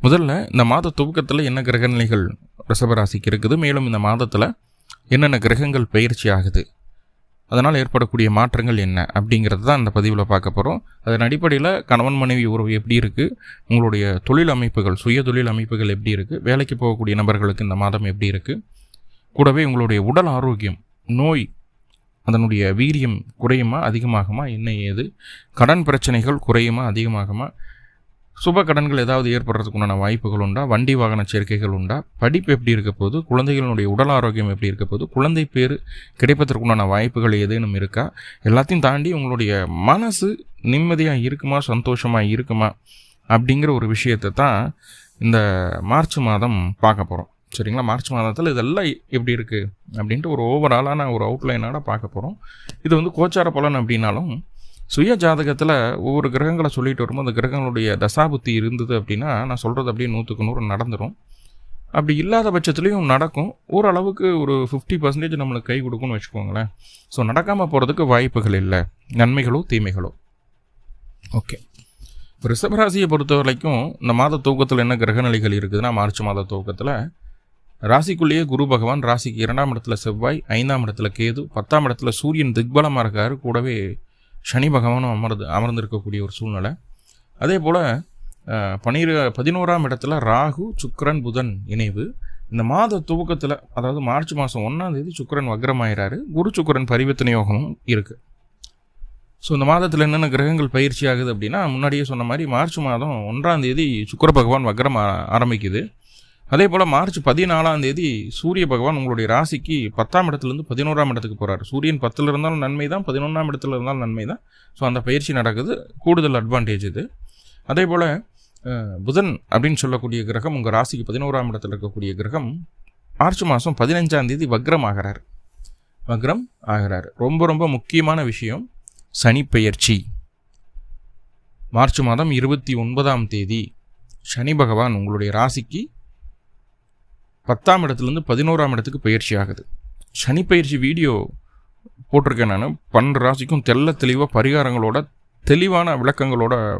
முதல்ல இந்த மாத துவக்கத்தில் என்ன கிரகநிலைகள் ரிஷபராசிக்கு இருக்குது மேலும் இந்த மாதத்தில் என்னென்ன கிரகங்கள் பயிற்சி ஆகுது அதனால் ஏற்படக்கூடிய மாற்றங்கள் என்ன அப்படிங்கிறது தான் இந்த பதிவில் பார்க்க போகிறோம் அதன் அடிப்படையில் கணவன் மனைவி உறவு எப்படி இருக்குது உங்களுடைய தொழில் அமைப்புகள் சுய தொழில் அமைப்புகள் எப்படி இருக்குது வேலைக்கு போகக்கூடிய நபர்களுக்கு இந்த மாதம் எப்படி இருக்குது கூடவே உங்களுடைய உடல் ஆரோக்கியம் நோய் அதனுடைய வீரியம் குறையுமா அதிகமாகுமா என்ன ஏது கடன் பிரச்சனைகள் குறையுமா அதிகமாகுமா சுப கடன்கள் ஏதாவது ஏற்படுறதுக்குண்டான வாய்ப்புகள் உண்டா? வண்டி வாகன சேர்க்கைகள் உண்டா? படிப்பு எப்படி இருக்க போது குழந்தைகளுடைய உடல் ஆரோக்கியம் எப்படி இருக்க போது குழந்தை பேர் கிடைப்பதற்குண்டான வாய்ப்புகள் ஏதேனும் இருக்கா? எல்லாத்தையும் தாண்டி உங்களுடைய மனசு நிம்மதியாக இருக்குமா? சந்தோஷமாக இருக்குமா? அப்படிங்கிற ஒரு விஷயத்தை தான் இந்த மார்ச் மாதம் பார்க்க போகிறோம் சரிங்களா? மார்ச் மாதத்தில் இதெல்லாம் எப்படி இருக்குது அப்படின்ட்டு ஒரு ஓவராலான ஒரு அவுட்லைனோட பார்க்க போகிறோம் இது வந்து கோச்சார பலன் அப்படின்னாலும் சுய ஜாதகத்தில் ஒவ்வொரு கிரகங்களை சொல்லிட்டு வரும்போது அந்த கிரகங்களுடைய தசாபுத்தி இருந்தது அப்படின்னா நான் சொல்கிறது அப்படியே நூற்றுக்கு நூறு நடந்துடும் அப்படி இல்லாத பட்சத்துலேயும் நடக்கும். ஓரளவுக்கு ஒரு ஃபிஃப்டி பர்சன்டேஜ் நம்மளுக்கு கை கொடுக்கும்னு வச்சுக்கோங்களேன். ஸோ நடக்காமல் போகிறதுக்கு வாய்ப்புகள் இல்லை. நன்மைகளோ தீமைகளோ. ஓகே. ரிஷபராசியை பொறுத்த வரைக்கும் இந்த மாத தூக்கத்தில் என்ன கிரகநிலைகள் இருக்குதுன்னா மார்ச் மாத தூக்கத்தில் ராசிக்குள்ளேயே குரு பகவான் ராசிக்கு இரண்டாம் இடத்துல செவ்வாய் ஐந்தாம் இடத்துல கேது பத்தாம் இடத்துல சூரியன் திக்பலமாக இருக்காரு. கூடவே சனி பகவானும் அமர்ந்து அமர்ந்திருக்கக்கூடிய ஒரு சூழ்நிலை. அதே போல் பனிர பதினோராம் இடத்துல ராகு சுக்கரன் புதன் இணைவு. இந்த மாத துவக்கத்தில் அதாவது மார்ச் மாதம் ஒன்றாம் தேதி சுக்கரன் வக்ரமாயிறாரு. குரு சுக்கரன் பரிவர்த்தனை யோகமும் இருக்குது ஸோ இந்த மாதத்தில் என்னென்ன கிரகங்கள் பயிற்சி ஆகுது அப்படின்னா முன்னாடியே சொன்ன மாதிரி மார்ச் மாதம் ஒன்றாம் தேதி சுக்கர பகவான் வக்ரம் ஆரம்பிக்குது. அதே போல் மார்ச் பதினாலாம் தேதி சூரிய பகவான் உங்களுடைய ராசிக்கு பத்தாம் இடத்துலேருந்து பதினோராம் இடத்துக்கு போகிறார் சூரியன் பத்தில் இருந்தாலும் நன்மை தான் பதினொன்றாம் இடத்துல இருந்தாலும் நன்மை தான் ஸோ அந்த பயிற்சி நடக்குது. கூடுதல் அட்வான்டேஜ் இது. அதே போல் புதன் அப்படின்னு சொல்லக்கூடிய கிரகம் உங்கள் ராசிக்கு பதினோராம் இடத்துல இருக்கக்கூடிய கிரகம் மார்ச் மாதம் பதினஞ்சாம் தேதி வக்ரம் ஆகிறார். வக்ரம் ஆகிறார். ரொம்ப ரொம்ப முக்கியமான விஷயம் சனி பெயர்ச்சி. மார்ச் மாதம் இருபத்தி ஒன்பதாம் தேதி சனி பகவான் உங்களுடைய ராசிக்கு பத்தாம் இடத்துலேருந்து பதினோராம் இடத்துக்கு பயிற்சி ஆகுது. சனி பயிற்சி வீடியோ போட்டிருக்கேன் நான். பன்னெண்டு ராசிக்கும் தெல்ல தெளிவாக பரிகாரங்களோட தெளிவான விளக்கங்களோட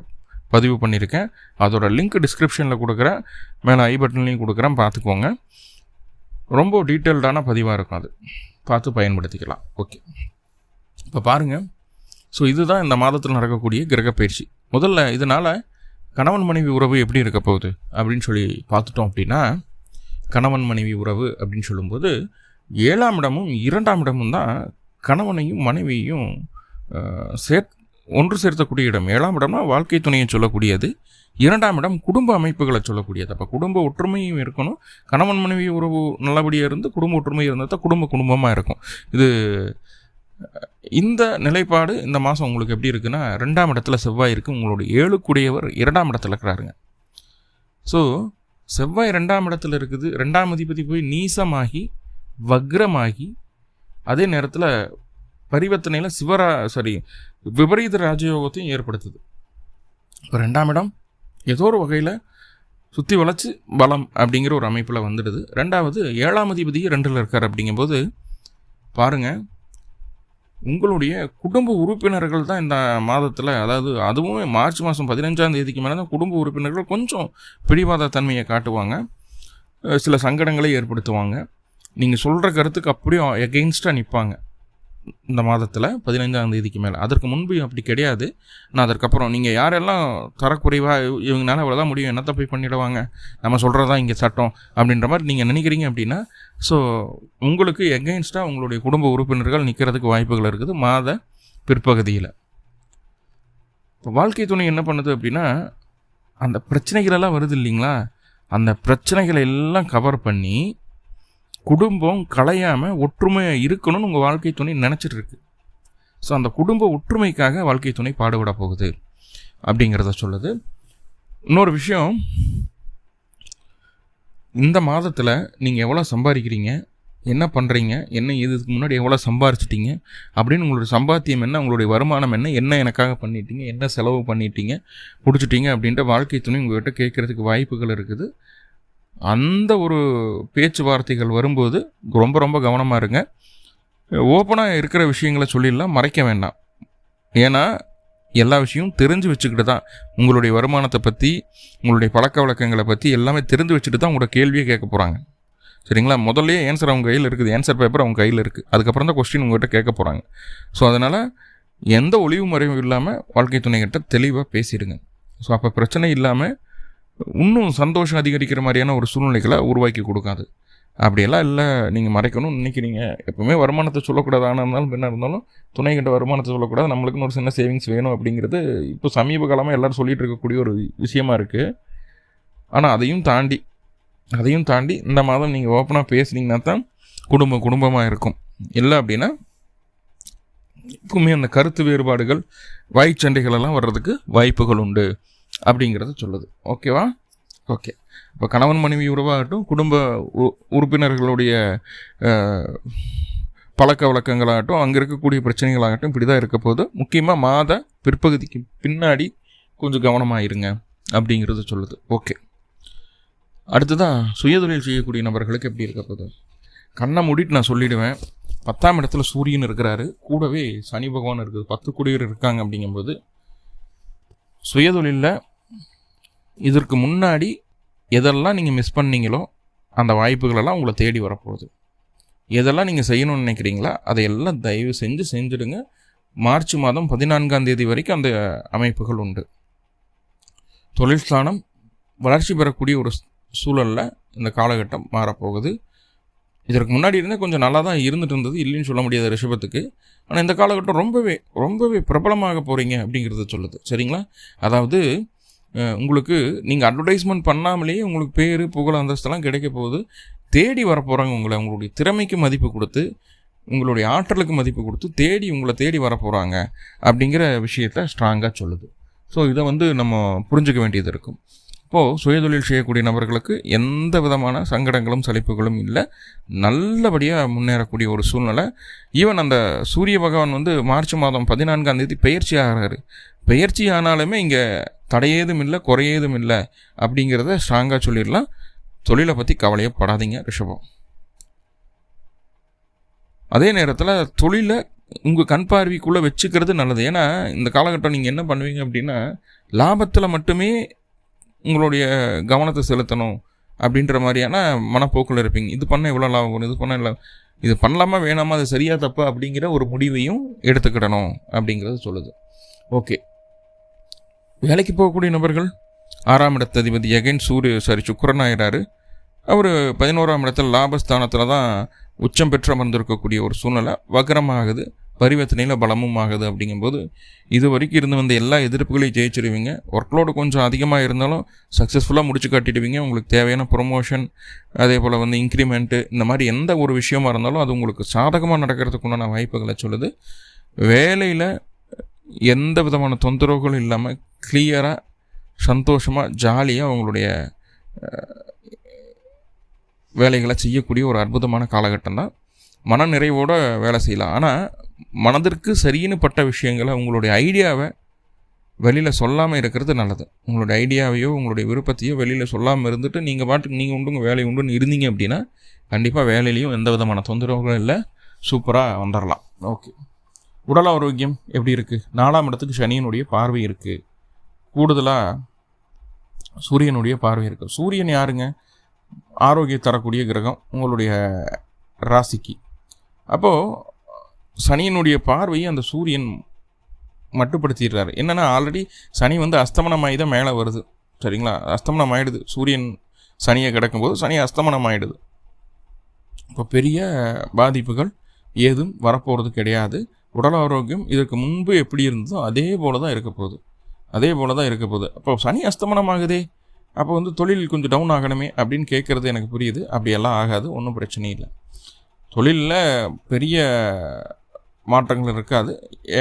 பதிவு பண்ணியிருக்கேன். அதோட லிங்க் டிஸ்கிரிப்ஷனில் கொடுக்குறேன். மேலே ஐ பட்டன்லையும் கொடுக்குறேன். பார்த்துக்கோங்க. ரொம்ப டீட்டெயில்டான பதிவாக இருக்கும் அது. பார்த்து பயன்படுத்திக்கலாம். ஓகே. இப்போ பாருங்கள் ஸோ இதுதான் இந்த மாதத்தில் நடக்கக்கூடிய கிரக பயிற்சி. முதல்ல இதனால் கணவன் மனைவி உறவு எப்படி இருக்க போகுது? அப்படின்னு சொல்லி பார்த்துட்டோம் அப்படின்னா கணவன் மனைவி உறவு அப்படின்னு சொல்லும்போது ஏழாம் இடமும் இரண்டாம் இடமும் தான் கணவனையும் மனைவியையும் சேர் ஒன்று சேர்த்தக்கூடிய இடம். ஏழாம் இடம்னா வாழ்க்கை துணையை சொல்லக்கூடியது. இரண்டாம் இடம் குடும்ப அமைப்புகளை சொல்லக்கூடியது. அப்போ குடும்ப ஒற்றுமையும் இருக்கணும். கணவன் மனைவி உறவு நல்லபடியாக இருந்து குடும்ப ஒற்றுமை இருந்தால் தான் குடும்ப குடும்பமாக இருக்கும். இது இந்த நிலைப்பாடு இந்த மாதம் உங்களுக்கு எப்படி இருக்குன்னா ரெண்டாம் இடத்துல செவ்வாய் இருக்குது உங்களுடைய ஏழுக்குடையவர் இரண்டாம் இடத்துல இருக்கிறாருங்க. ஸோ செவ்வாய் ரெண்டாம் இடத்துல இருக்குது. ரெண்டாம் அதிபதி போய் நீசமாகி வக்ரமாகி அதே நேரத்தில் பரிவர்த்தனையில் சிவரா சாரி விபரீத ராஜயோகத்தையும் ஏற்படுத்துது. இப்போ ரெண்டாம் இடம் ஏதோ ஒரு வகையில் சுற்றி வளைச்சி பலம் அப்படிங்கிற ஒரு அமைப்பில் வந்துடுது. ரெண்டாவது ஏழாம் அதிபதி ரெண்டில் இருக்கார் அப்படிங்கும்போது பாருங்கள் உங்களுடைய குடும்ப உறுப்பினர்கள் தான் இந்த மாதத்தில் அதாவது அதுவும் மார்ச் மாதம் பதினஞ்சாம் தேதிக்கு மேலே தான் குடும்ப உறுப்பினர்கள் கொஞ்சம் பிடிவாத தன்மையை காட்டுவாங்க சில சங்கடங்களை ஏற்படுத்துவாங்க. நீங்கள் சொல்கிற கருத்துக்கு அப்படியே எகெயின்ஸ்டாக நிற்பாங்க இந்த மாதத்தில் பதினைஞ்சாம் தேதிக்கு மேலே. அதற்கு முன்பு அப்படி கிடையாது. நான் அதற்கப்புறம் நீங்கள் யாரெல்லாம் தரக்குறைவாக இவங்களால இவ்வளோதான் முடியும் என்னத்தை போய் பண்ணிடுவாங்க? நம்ம சொல்கிறது தான் இங்கே சட்டம் அப்படின்ற மாதிரி நீங்கள் நினைக்கிறீங்க அப்படின்னா ஸோ உங்களுக்கு எகெயின்ஸ்டாக உங்களுடைய குடும்ப உறுப்பினர்கள் நிற்கிறதுக்கு வாய்ப்புகள் இருக்குது மாத பிற்பகுதியில். இப்போ வாழ்க்கை துணை என்ன பண்ணுது அப்படின்னா அந்த பிரச்சனைகளெல்லாம் வருது இல்லைங்களா? அந்த பிரச்சனைகளை எல்லாம் கவர் பண்ணி குடும்பம் களையாமல் ஒற்றுமையாக இருக்கணும்னு உங்கள் வாழ்க்கை துணை நினச்சிட்டு இருக்கு. ஸோ அந்த குடும்ப ஒற்றுமைக்காக வாழ்க்கை துணை பாடுபட போகுது அப்படிங்கிறத சொல்லுது. இன்னொரு விஷயம் இந்த மாதத்தில் நீங்கள் எவ்வளோ சம்பாதிக்கிறீங்க என்ன பண்ணுறீங்க என்ன இதுக்கு முன்னாடி எவ்வளோ சம்பாதிச்சிட்டிங்க அப்படின்னு உங்களுடைய சம்பாத்தியம் என்ன உங்களுடைய வருமானம் என்ன என்ன எனக்காக பண்ணிட்டீங்க என்ன செலவு பண்ணிட்டீங்க பிடிச்சிட்டிங்க அப்படின்ற வாழ்க்கை துணை உங்கள்கிட்ட கேட்குறதுக்கு வாய்ப்புகள் இருக்குது. அந்த ஒரு பேச்சுவார்த்தைகள் வரும்போது ரொம்ப ரொம்ப கவனமாக இருங்க. ஓப்பனாக இருக்கிற விஷயங்களை சொல்லிடலாம் மறைக்க வேண்டாம். ஏன்னா எல்லா விஷயமும் தெரிஞ்சு வச்சுக்கிட்டு தான் உங்களுடைய வருமானத்தை பற்றி உங்களுடைய பழக்க வழக்கங்களை பற்றி எல்லாமே தெரிஞ்சு வச்சுட்டு தான் உங்களோட கேள்வியை கேட்க போகிறாங்க சரிங்களா? முதல்ல ஆன்சர் அவங்க கையில் இருக்குது. ஆன்சர் பேப்பர் அவங்க கையில் இருக்குது அதுக்கப்புறம் தான் கொஸ்டின் உங்கள்கிட்ட கேட்க போகிறாங்க ஸோ அதனால் எந்த ஒளிவு மறைவும் இல்லாமல் வாழ்க்கை துணைகிட்ட தெளிவாக பேசிடுங்க. ஸோ அப்போ பிரச்சனை இல்லாமல் இன்னும் சந்தோஷம் அதிகரிக்கிற மாதிரியான ஒரு சூழ்நிலைகளை உருவாக்கி கொடுக்காது. அப்படியெல்லாம் இல்லை நீங்கள் மறைக்கணும்னு நினைக்கிறீங்க. எப்பவுமே வருமானத்தை சொல்லக்கூடாது ஆனால் இருந்தாலும் என்ன இருந்தாலும் துணை கிட்ட வருமானத்தை சொல்லக்கூடாது. நம்மளுக்குன்னு ஒரு சின்ன சேவிங்ஸ் வேணும் அப்படிங்கிறது இப்போ சமீப காலமாக எல்லோரும் சொல்லிகிட்டு இருக்கக்கூடிய ஒரு விஷயமா இருக்குது ஆனால் அதையும் தாண்டி அதையும் தாண்டி இந்த மாதம் நீங்கள் ஓப்பனாக பேசுனீங்கன்னா தான் குடும்பம் குடும்பமாக இருக்கும். இல்லை அப்படின்னா எப்பவுமே அந்த கருத்து வேறுபாடுகள் வாய்ச்சண்டைகள் எல்லாம் வர்றதுக்கு வாய்ப்புகள் உண்டு. அப்படிங்கிறத சொல்லுது. ஓகேவா? ஓகே. இப்போ கணவன் மனைவி உறவாகட்டும் குடும்ப உறுப்பினர்களுடைய பழக்க வழக்கங்களாகட்டும் அங்கே இருக்கக்கூடிய பிரச்சனைகளாகட்டும் இப்படி தான் இருக்க போது முக்கியமாக மாத பிற்பகுதிக்கு பின்னாடி கொஞ்சம் கவனமாக இருங்க அப்படிங்கிறத சொல்லுது. ஓகே. அடுத்ததான் சுயதொழில் செய்யக்கூடிய நபர்களுக்கு எப்படி இருக்க போகுது? கண்ணை மூடிட்டு நான் சொல்லிவிடுவேன் பத்தாம் இடத்துல சூரியன் இருக்கிறாரு. கூடவே சனி பகவான் இருக்குது. பத்து குடியர் இருக்காங்க அப்படிங்கும்போது சுயதொழிலில் இதற்கு முன்னாடி எதெல்லாம் நீங்கள் மிஸ் பண்ணீங்களோ அந்த வாய்ப்புகளெல்லாம் உங்களை தேடி வரப்போகுது. எதெல்லாம் நீங்கள் செய்யணும்னு நினைக்கிறீங்களா அதையெல்லாம் தயவு செஞ்சு செஞ்சுடுங்க. மார்ச் மாதம் பதினான்காம் தேதி வரைக்கும் அந்த அமைப்புகள் உண்டு. தொழில் வளர்ச்சி பெறக்கூடிய ஒரு சூழலில் இந்த காலகட்டம் மாறப்போகுது. இதற்கு முன்னாடி இருந்தால் கொஞ்சம் நல்லா தான் இருந்துட்டு இருந்தது இல்லைன்னு சொல்ல முடியாத ரிஷபத்துக்கு. ஆனால் இந்த காலகட்டம் ரொம்பவே ரொம்பவே பிரபலமாக போகிறீங்க அப்படிங்கிறத சொல்லுது. சரிங்களா? அதாவது உங்களுக்கு நீங்கள் அட்வர்டைஸ்மெண்ட் பண்ணாமலேயே உங்களுக்கு பேர் புகழ் அந்தஸ்தெல்லாம் கிடைக்க போகுது. தேடி வரப்போகிறாங்க உங்களை. உங்களுடைய திறமைக்கு மதிப்பு கொடுத்து உங்களுடைய ஆற்றலுக்கு மதிப்பு கொடுத்து தேடி உங்களை தேடி வரப்போகிறாங்க அப்படிங்கிற விஷயத்த ஸ்ட்ராங்காக சொல்லுது. ஸோ இதை வந்து நம்ம புரிஞ்சுக்க வேண்டியது இருக்கும். இப்போது சுயதொழில் செய்யக்கூடிய நபர்களுக்கு எந்த விதமான சங்கடங்களும் சலிப்புகளும் இல்லை. நல்லபடியாக முன்னேறக்கூடிய ஒரு சூழ்நிலை. ஈவன் அந்த சூரிய பகவான் வந்து மார்ச் மாதம் பதினான்காம் தேதி பயிற்சி ஆகிறாரு. பெயர்ச்சி ஆனாலுமே இங்கே தடையேதும் இல்லை குறையேதும் இல்லை அப்படிங்கிறத ஸ்ட்ராங்காக சொல்லிடலாம். தொழிலை பற்றி கவலையே படாதீங்க ரிஷபம். அதே நேரத்தில் தொழிலை உங்கள் கண் பார்வைக்குள்ளே வச்சுக்கிறது நல்லது. ஏன்னா இந்த காலகட்டம் நீங்கள் என்ன பண்ணுவீங்க அப்படின்னா லாபத்தில் மட்டுமே உங்களுடைய கவனத்தை செலுத்தணும் அப்படின்ற மாதிரியான மனப்போக்கில் இருப்பீங்க. இது பண்ண இவ்வளோ லாபம் வரும்? இது பண்ண இல்லை இது பண்ணலாமா வேணாமா? அது சரியாக தப்பா அப்படிங்கிற ஒரு முடிவையும் எடுத்துக்கிடணும் அப்படிங்கிறது சொல்லுது. ஓகே. வேலைக்கு போகக்கூடிய நபர்கள் ஆறாம் இடத்த அதிபதி எகைன் சூரிய சாரி சுக்கரன் ஆயிடாரு அவர் பதினோராம் இடத்துல லாபஸ்தானத்தில் தான் உச்சம் பெற்று அமர்ந்திருக்கக்கூடிய ஒரு சூழ்நிலை. வக்கரமாகுது பரிவர்த்தனையில் பலமும் ஆகுது அப்படிங்கும்போது இது வரைக்கும் இருந்து வந்த எல்லா எதிர்ப்புகளையும் ஜெயிச்சிருவீங்க. ஒர்க்லோடு கொஞ்சம் அதிகமாக இருந்தாலும் சக்ஸஸ்ஃபுல்லாக முடிச்சு காட்டிடுவீங்க. உங்களுக்கு தேவையான ப்ரொமோஷன் அதே போல் வந்து இன்க்ரிமெண்ட்டு இந்த மாதிரி எந்த ஒரு விஷயமா இருந்தாலும் அது உங்களுக்கு சாதகமாக நடக்கிறதுக்கு உண்டான வாய்ப்புகளை சொல்லுது. வேலையில் எந்த விதமான தொந்தரவுகளும் இல்லாமல் கிளியராக சந்தோஷமாக ஜாலியாக உங்களுடைய வேலைகளை செய்யக்கூடிய ஒரு அற்புதமான காலகட்டம் தான் மன நிறைவோடு வேலை செய்யலாம். ஆனால் மனதிற்கு சரின்னு பட்ட விஷயங்களை உங்களுடைய ஐடியாவை வெளியில் சொல்லாமல் இருக்கிறது நல்லது. உங்களுடைய ஐடியாவையோ உங்களுடைய விருப்பத்தையோ வெளியில் சொல்லாமல் இருந்துட்டு நீங்கள் பாட்டுக்கு நீங்கள் உண்டுங்க வேலை உண்டுன்னு இருந்தீங்க அப்படின்னா கண்டிப்பாக வேலையிலையும் எந்த விதமான தொந்தரவுகளும் இல்லை. சூப்பராக வந்துடலாம் ஓகே. உடல் ஆரோக்கியம் எப்படி இருக்குது நாலாம் இடத்துக்கு சனியினுடைய பார்வை இருக்குது கூடுதலாக சூரியனுடைய பார்வை இருக்குது சூரியன் யாருங்க? ஆரோக்கியம் தரக்கூடிய கிரகம் உங்களுடைய ராசிக்கு. அப்போது சனியினுடைய பார்வையை அந்த சூரியன் மட்டுப்படுத்திடுறாரு. என்னென்னா ஆல்ரெடி சனி வந்து அஸ்தமனமாகி தான் மேலே வருது. சரிங்களா? அஸ்தமனம் ஆகிடுது சூரியன் சனியை கிடக்கும்போது சனி அஸ்தமனம் ஆகிடுது இப்போ பெரிய பாதிப்புகள் ஏதும் வரப்போகிறது கிடையாது. உடல் ஆரோக்கியம் இதற்கு முன்பு எப்படி இருந்ததோ அதே போல் தான் இருக்க போகுது. அதே போல் தான் இருக்க போகுது. அப்போ சனி அஸ்தமனம் ஆகுதே அப்போ வந்து தொழில் கொஞ்சம் டவுன் ஆகணுமே அப்படின்னு கேட்குறது எனக்கு புரியுது. அப்படியெல்லாம் ஆகாது ஒன்றும் பிரச்சனை இல்லை. தொழிலில் பெரிய மாற்றங்கள் இருக்காது.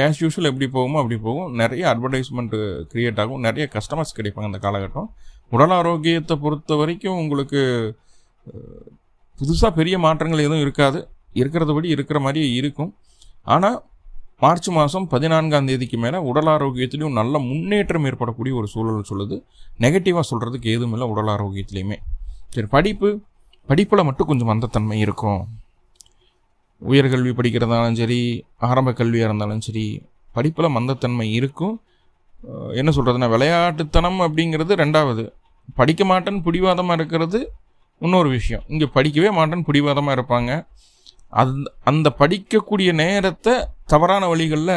ஆஸ் யூஷுவல் எப்படி போகுமோ அப்படி போகும். நிறைய அட்வர்டைஸ்மெண்ட்டு க்ரியேட் ஆகும். நிறைய கஸ்டமர்ஸ் கிடைப்பாங்க அந்த காலகட்டம். உடல் ஆரோக்கியத்தை பொறுத்த வரைக்கும் உங்களுக்கு புதுசாக பெரிய மாற்றங்கள் எதுவும் இருக்காது. இருக்கிறதபடி இருக்கிற மாதிரியே இருக்கும். ஆனால் மார்ச் மாதம் பதினான்காம் தேதிக்கு மேலே உடல் ஆரோக்கியத்துலேயும் நல்ல முன்னேற்றம் ஏற்படக்கூடிய ஒரு சூழல் சொல்லுது. நெகட்டிவாக சொல்கிறதுக்கு எதுவும் இல்லை உடல் ஆரோக்கியத்துலேயுமே. சரி படிப்பு படிப்பில் மட்டும் கொஞ்சம் மந்தத்தன்மை இருக்கும். உயர்கல்வி படிக்கிறதாலும் சரி ஆரம்ப கல்வியாக இருந்தாலும் சரி படிப்பில் மந்தத்தன்மை இருக்கும். என்ன சொல்கிறதுனா விளையாட்டுத்தனம் அப்படிங்கிறது ரெண்டாவது. படிக்க மாட்டேன்னு பிடிவாதமாக இருக்கிறது இன்னொரு விஷயம். இங்கே படிக்கவே மாட்டேன்னு பிடிவாதமாக இருப்பாங்க. அந்த அந்த படிக்கக்கூடிய நேரத்தை தவறான வழிகளில்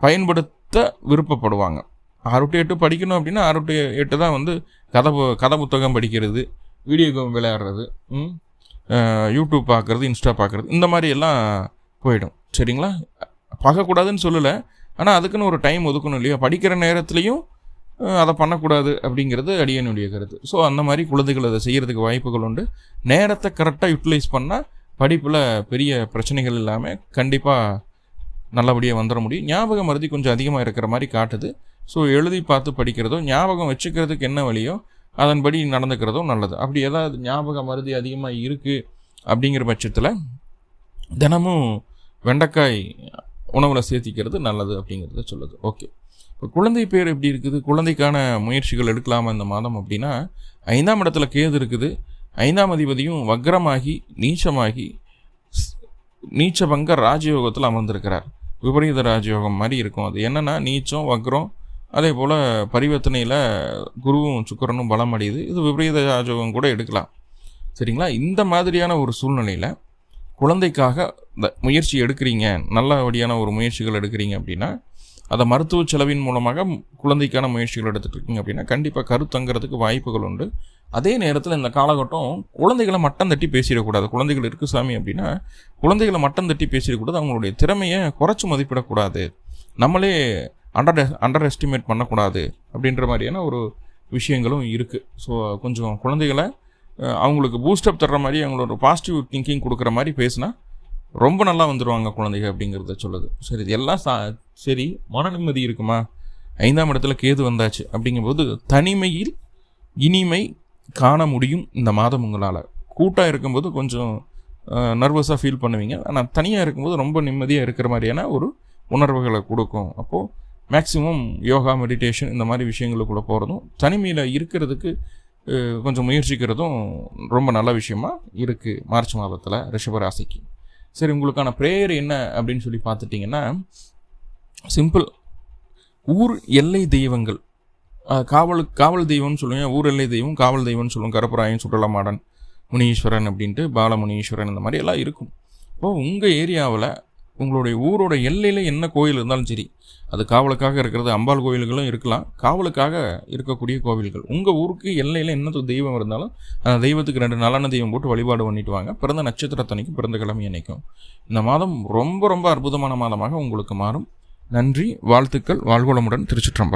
பயன்படுத்த விருப்பப்படுவாங்க. ஆறு டு எட்டு படிக்கணும் அப்படின்னா ஆறு டு எட்டு தான் வந்து கதை கதை புத்தகம் படிக்கிறது வீடியோ கேம் விளையாடுறது யூடியூப் பார்க்குறது இன்ஸ்டா பார்க்குறது இந்த மாதிரி எல்லாம் போயிடும். சரிங்களா? பார்க்கக்கூடாதுன்னு சொல்லலை. ஆனால் அதுக்குன்னு ஒரு டைம் ஒதுக்கணும் இல்லையா? படிக்கிற நேரத்துலையும் அதை பண்ணக்கூடாது அப்படிங்கிறது அடியனுடைய கருத்து. ஸோ அந்த மாதிரி குழந்தைகள் அதை செய்கிறதுக்கு வாய்ப்புகள் உண்டு. நேரத்தை கரெக்டாக யூட்டிலைஸ் பண்ணால் படிப்பில் பெரிய பிரச்சனைகள் இல்லாமல் கண்டிப்பாக நல்லபடியாக வந்துட முடியும். ஞாபகம் மருதி கொஞ்சம் அதிகமாக இருக்கிற மாதிரி காட்டுது. ஸோ எழுதி பார்த்து படிக்கிறதோ ஞாபகம் வச்சுக்கிறதுக்கு என்ன வழியோ அதன்படி நடந்துக்கிறதோ நல்லது. அப்படி ஏதாவது ஞாபக மருதி அதிகமாக இருக்குது அப்படிங்கிற பட்சத்தில் தினமும் வெண்டைக்காய் உணவில் சேர்த்திக்கிறது நல்லது அப்படிங்கிறத சொல்லுது. ஓகே இப்போ குழந்தை பேர் எப்படி இருக்குது? குழந்தைக்கான முயற்சிகள் எடுக்கலாமா இந்த மாதம் அப்படின்னா ஐந்தாம் இடத்துல கேது இருக்குது. ஐந்தாம் அதிபதியும் வக்ரமாகி நீச்சமாகி ஸ்- நீச்சபங்க ராஜயோகத்தில் அமர்ந்திருக்கிறார். விபரீத ராஜயோகம் மாதிரி இருக்கும் அது. என்னென்னா நீச்சம் வக்ரம் அதே போல் பரிவர்த்தனையில் குருவும் சுக்கிரனும் பலம் அடையுது. இது விபரீத ராஜயோகம் கூட எடுக்கலாம். சரிங்களா? இந்த மாதிரியான ஒரு சூழ்நிலையில் குழந்தைக்காக இந்த முயற்சி எடுக்கிறீங்க நல்லபடியான ஒரு முயற்சிகள் எடுக்கிறீங்க அப்படின்னா அதை மருத்துவ செலவின் மூலமாக குழந்தைக்கான முயற்சிகள் எடுத்துட்டு இருக்கீங்க அப்படின்னா கண்டிப்பாக கருத்தங்கிறதுக்கு வாய்ப்புகள் உண்டு. அதே நேரத்தில் இந்த காலகட்டம் குழந்தைகளை மட்டம் தட்டி பேசிடக்கூடாது. குழந்தைகள் இருக்கு சாமி அப்படின்னா குழந்தைகளை மட்டம் தட்டி பேசிடக்கூடாது. அவங்களுடைய திறமையை குறைச்சி மதிப்பிடக்கூடாது. நம்மளே அண்டர் அண்டர் எஸ்டிமேட் பண்ணக்கூடாது அப்படின்ற மாதிரியான ஒரு விஷயங்களும் இருக்குது ஸோ கொஞ்சம் குழந்தைகளை அவங்களுக்கு பூஸ்டப் தர்ற மாதிரி அவங்களோட பாசிட்டிவ் திங்கிங் கொடுக்குற மாதிரி பேசினா ரொம்ப நல்லா வந்துடுவாங்க குழந்தைங்க அப்படிங்கிறத சொல்லுது. சரி இது எல்லாம் சா சரி மன நிம்மதி இருக்குமா? ஐந்தாம் இடத்துல கேது வந்தாச்சு அப்படிங்கும்போது தனிமையில் இனிமை காண முடியும் இந்த மாதம் உங்களால். கூட்டாக இருக்கும்போது கொஞ்சம் நர்வஸாக ஃபீல் பண்ணுவீங்க. ஆனால் தனியாக இருக்கும்போது ரொம்ப நிம்மதியாக இருக்கிற மாதிரியான ஒரு உணர்வுகளை கொடுக்கும். அப்போது மேக்ஸிமம் யோகா மெடிடேஷன் இந்த மாதிரி விஷயங்களுக்குள்ளே போகிறதும் தனிமையில் இருக்கிறதுக்கு கொஞ்சம் முயற்சிக்கிறதும் ரொம்ப நல்ல விஷயமா இருக்குது மார்ச் மாதத்தில் ரிஷபராசிக்கு. சரி உங்களுக்கான ப்ரேயர் என்ன அப்படின்னு சொல்லி பார்த்துட்டிங்கன்னா சிம்பிள் ஊர் எல்லை தெய்வங்கள். காவல் காவல் தெய்வம்னு சொல்லுவேன் ஊர் எல்லை தெய்வம் காவல் தெய்வம்னு சொல்லுவோம் கருப்பராயன் சுடலமாடன் முனீஸ்வரன் அப்படின்ட்டு பாலமுனீஸ்வரன் இந்த மாதிரி எல்லாம் இருக்கும். இப்போ உங்கள் ஏரியாவில் உங்களுடைய ஊரோட எல்லையில் என்ன கோயில் இருந்தாலும் சரி அது காவலுக்காக இருக்கிறது அம்பாள் கோயில்களும் இருக்கலாம். காவலுக்காக இருக்கக்கூடிய கோவில்கள். உங்கள் ஊருக்கு எல்லையில் என்ன தெய்வம் இருந்தாலும் அந்த தெய்வத்துக்கு ரெண்டு நலன தெய்வம் போட்டு வழிபாடு பண்ணிட்டு வாங்க. பிறந்த நட்சத்திரத்தனைக்கும் பிறந்த கிழமை அன்னைக்கும். இந்த மாதம் ரொம்ப ரொம்ப அற்புதமான மாதமாக உங்களுக்கு மாறும். நன்றி வாழ்த்துக்கள். வாழ்வளமுடன் திருச்சிற்றம்பலம்.